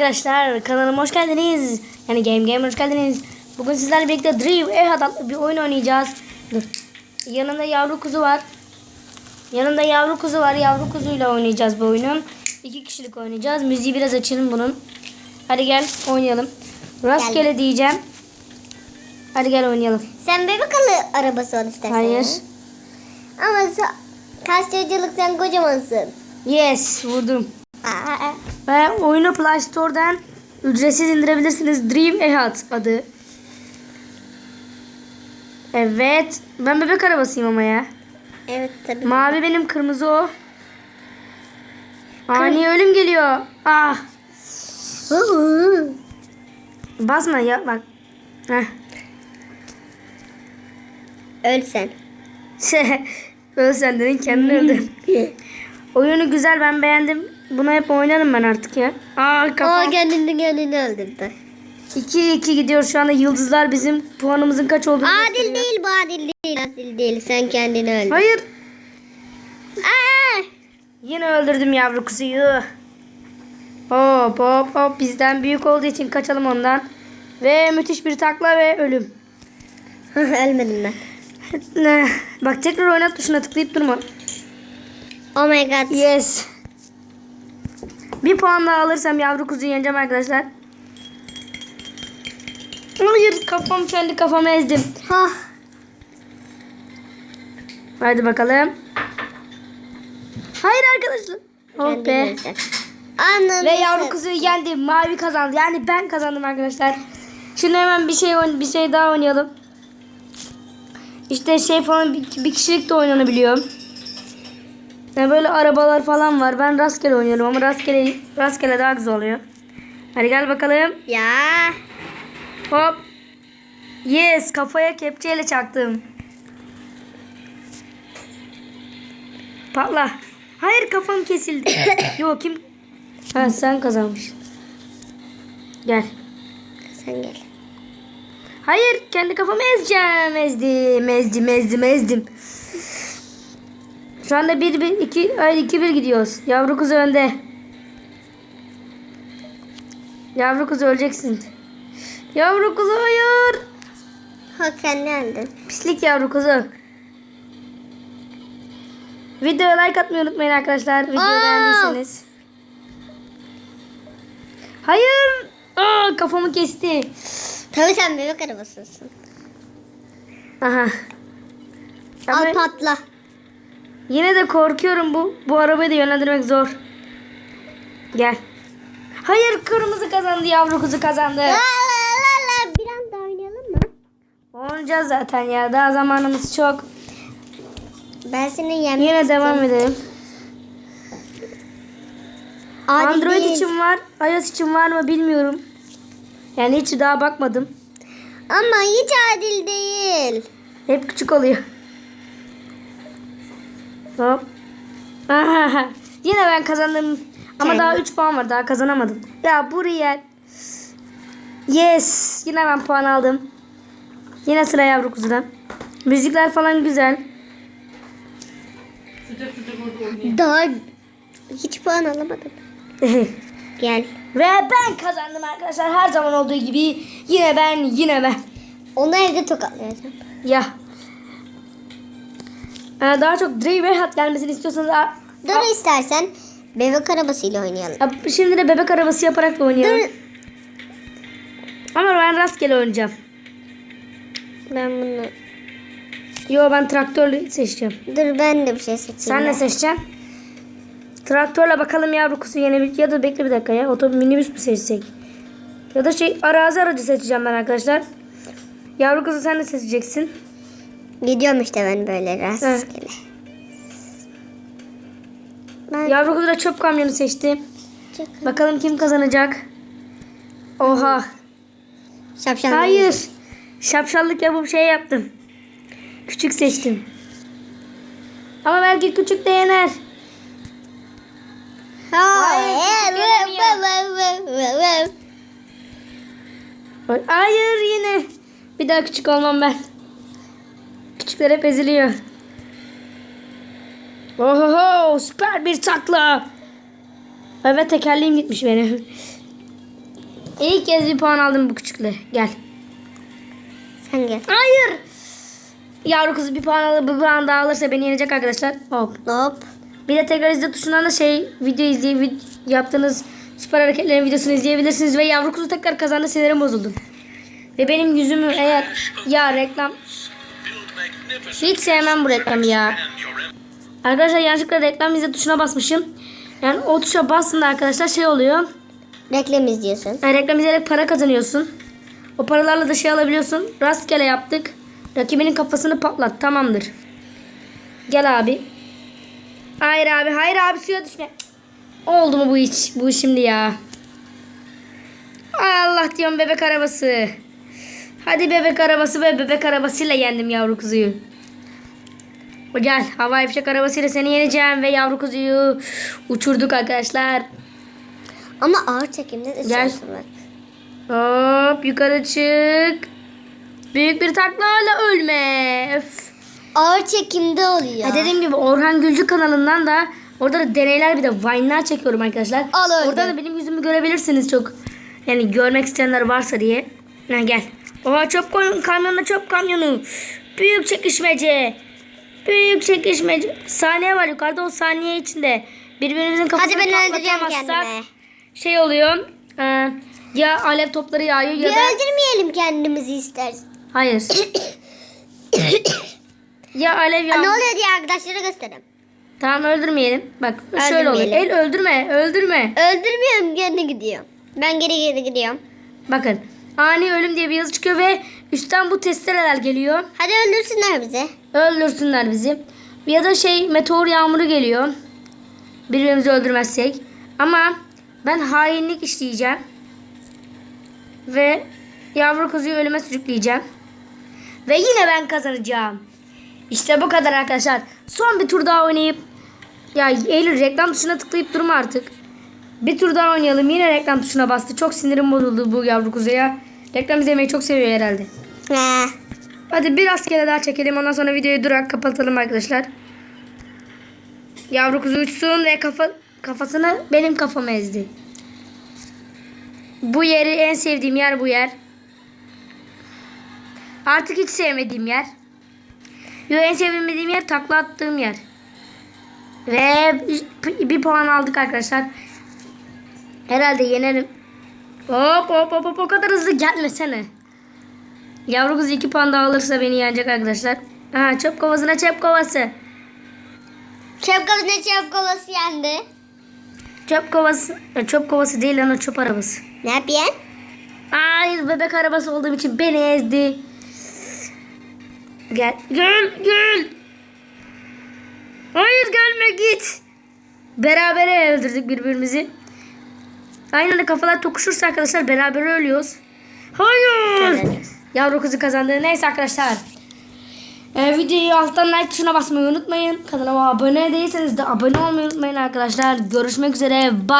arkadaşlar kanalıma hoş geldiniz. Yani Game Gamer hoş geldiniz. Bugün sizlerle birlikte Dream Ehad adlı bir oyun oynayacağız. Dur. Yanında yavru kuzu var. Yanında yavru kuzu var. Yavru kuzuyla oynayacağız bu oyunu. İki kişilik oynayacağız. Müziği biraz açalım bunun. Hadi gel oynayalım. Rastgele diyeceğim. Hadi gel oynayalım. Sen bebek alı arabası ol istersen. Hayır. Ama kaç çocukluk sen kocamansın. Yes vurdum. Aa, Ve oyunu Play Store'dan ücretsiz indirebilirsiniz. Dream Ehad adı. Evet. Ben bebek arabasıyım ama ya. evet tabii. Mavi benim, kırmızı o. Ani ölüm geliyor. Ah. Basma ya bak. Heh. Öl sen. Öl sen dedin kendini öldün. Oyunu güzel ben beğendim. Bunu hep oynarım ben artık ya. Aa kafam. O kendini kendini öldürdü. 2-2 gidiyor şu anda. Yıldızlar bizim puanımızın kaç olduğunu Adil gösteriyor. değil bu adil değil. Adil değil. Sen kendini öldür. Hayır. Aa! Yine öldürdüm yavru kuzuyu. Hop hop hop. Bizden büyük olduğu için kaçalım ondan. Ve müthiş bir takla ve ölüm. Ölmedim ben. Bak tekrar oynat tuşuna tıklayıp durma. Oh my god. Yes. Bir puan daha alırsam yavru kuzuyu yeneceğim arkadaşlar. Hayır kafam kendi kafamı ezdim. Hah. Hadi bakalım. Hayır arkadaşlar. Oh be. Anladım. Ve yavru kuzuyu yendi. Mavi kazandı. Yani ben kazandım arkadaşlar. Şimdi hemen bir şey bir şey daha oynayalım. İşte şey falan bir, bir kişilik de oynanabiliyor. Yani böyle arabalar falan var. Ben rastgele oynuyorum ama rastgele rastgele daha güzel oluyor. Hadi gel bakalım. Ya. Hop. Yes, kafaya kepçeyle çaktım. Patla. Hayır kafam kesildi. Yok kim? Ha sen kazanmışsın. Gel. Sen gel. Hayır kendi kafamı ezeceğim. Ezdim, ezdim, ezdim, ezdim. Şu anda 1 1 2 hayır 2 1 gidiyoruz. Yavru kuzu önde. Yavru kuzu öleceksin. Yavru kuzu hayır. Ha kendi öldün. Pislik yavru kuzu. Videoya like atmayı unutmayın arkadaşlar. Videoyu Aa! beğendiyseniz. Hayır. Aa, kafamı kesti. Tabii sen bebek arabasısın. Aha. Ama Al patla. Yine de korkuyorum bu bu arabayı da yönlendirmek zor. Gel. Hayır kırmızı kazandı yavru kuzu kazandı. La la la la. Bir anda oynayalım mı? Oynayacağız zaten ya. Daha zamanımız çok. Ben seni yemek Yine devam edelim. Adil Android değil. için var. iOS için var mı bilmiyorum. Yani hiç daha bakmadım. Ama hiç adil değil. Hep küçük oluyor. Hop. Aha. Yine ben kazandım. Ama daha 3 puan var. Daha kazanamadım. Ya buraya. Yes. Yine ben puan aldım. Yine sıra yavru kuzudan. Müzikler falan güzel. Daha hiç puan alamadım. Gel. Ve ben kazandım arkadaşlar. Her zaman olduğu gibi. Yine ben, yine ben. Onu evde tokatlayacağım. Ya. Ee, daha çok Dre ve Hat gelmesini istiyorsanız Dur istersen bebek arabasıyla oynayalım. şimdi de bebek arabası yaparak da oynayalım. Dur. Ama ben rastgele oynayacağım. Ben bunu... Yo ben traktörle seçeceğim. Dur ben de bir şey seçeyim. Sen ne seçeceksin? Traktörle bakalım yavru kuzu yenebilir. Ya da bekle bir dakika ya. Otobüs minibüs mü seçsek? Ya da şey arazi aracı seçeceğim ben arkadaşlar. Yavru kuzu sen de seçeceksin. Gidiyorum işte ben böyle rastgele. Ben Yavru kuzu da çöp kamyonu seçti. Çık. Bakalım kim kazanacak? Oha. Şapşal. Hayır. Şapşallık yapıp şey yaptım. Küçük seçtim. Ama belki küçük de yener. Hayır. Hayır yine. Bir daha küçük olmam ben. Küçükler hep eziliyor. Oho süper bir takla. Evet tekerleğim gitmiş benim. İlk kez bir puan aldım bu küçükle. Gel. Sen gel. Hayır. Yavru kızı bir puan alır, bir puan daha alırsa beni yenecek arkadaşlar. Hop. Hop. Bir de tekrar izle tuşundan da şey video izleyip vid- yaptığınız süper hareketlerin videosunu izleyebilirsiniz ve yavru kuzu tekrar kazandı sinirim bozuldu. Ve benim yüzümü eğer ya reklam hiç sevmem bu reklamı ya. Arkadaşlar yanlışlıkla reklam izle tuşuna basmışım. Yani o tuşa bastığında arkadaşlar şey oluyor. Reklam izliyorsun. Yani reklam izleyerek para kazanıyorsun. O paralarla da şey alabiliyorsun. Rastgele yaptık. Rakibinin kafasını patlat. Tamamdır. Gel abi. Hayır abi. Hayır abi suya düşme. Oldu mu bu iş? Bu şimdi ya. Allah diyorum bebek arabası. Hadi bebek arabası ve bebek arabasıyla yendim yavru kuzuyu. Gel hava fişek arabasıyla seni yeneceğim ve yavru kuzuyu uçurduk arkadaşlar. Ama ağır çekimde de Gel. Hop yukarı çık. Büyük bir taklayla ölme. Öf. Ağır çekimde oluyor. Ha, dediğim gibi Orhan Gülcü kanalından da orada da deneyler bir de Vine'lar çekiyorum arkadaşlar. Al öyle. Orada da benim yüzümü görebilirsiniz çok. Yani görmek isteyenler varsa diye. Ha, gel. Oha çöp koy- kamyonu çöp kamyonu. Büyük çekişmece. Büyük çekişmece. Saniye var yukarıda o saniye içinde. Birbirimizin kafasını Hadi ben öldüreceğim kendimi. Şey oluyor. e, ya alev topları yağıyor Bir ya da... öldürmeyelim kendimizi istersen. Hayır. ya alev yağmur. ne oluyor diye arkadaşlara göstereyim. Tamam öldürmeyelim. Bak şöyle oluyor. El öldürme. Öldürme. Öldürmüyorum geri gidiyor. Ben geri geri gidiyorum. Bakın. Ani ölüm diye bir yazı çıkıyor ve üstten bu testereler geliyor. Hadi öldürsünler bizi. Öldürsünler bizi. Ya da şey meteor yağmuru geliyor. Birbirimizi öldürmezsek. Ama ben hainlik işleyeceğim. Ve yavru kuzuyu ölüme sürükleyeceğim. Ve yine ben kazanacağım. İşte bu kadar arkadaşlar. Son bir tur daha oynayıp ya Eylül reklam tuşuna tıklayıp durma artık. Bir tur daha oynayalım. Yine reklam tuşuna bastı. Çok sinirim bozuldu bu yavru kuzuya. Reklam izlemeyi çok seviyor herhalde. He. Hadi biraz kere daha çekelim. Ondan sonra videoyu durak kapatalım arkadaşlar. Yavru kuzu uçsun ve kafa kafasını benim kafama ezdi. Bu yeri en sevdiğim yer bu yer. Artık hiç sevmediğim yer. Yo en sevmediğim yer takla attığım yer. Ve bir puan aldık arkadaşlar. Herhalde yenerim. Hop hop hop hop o kadar hızlı gelmesene. Yavru kız 2 puan daha alırsa beni yenecek arkadaşlar. Ha çöp kovasına çöp kovası. Çöp kovası ne çöp kovası yendi. Çöp kovası. e, çöp kovası değil lan o çöp arabası. Ne yapıyorsun? Hayır bebek arabası olduğum için beni ezdi. Gel. Gel gel. Hayır gelme git. Beraber öldürdük birbirimizi. Aynı anda kafalar tokuşursa arkadaşlar beraber ölüyoruz. Hayır. Yavru kızı kazandı. Neyse arkadaşlar. Ee, videoyu alttan like tuşuna basmayı unutmayın. Kanalıma abone değilseniz de abone olmayı unutmayın arkadaşlar. Görüşmek üzere. Bye.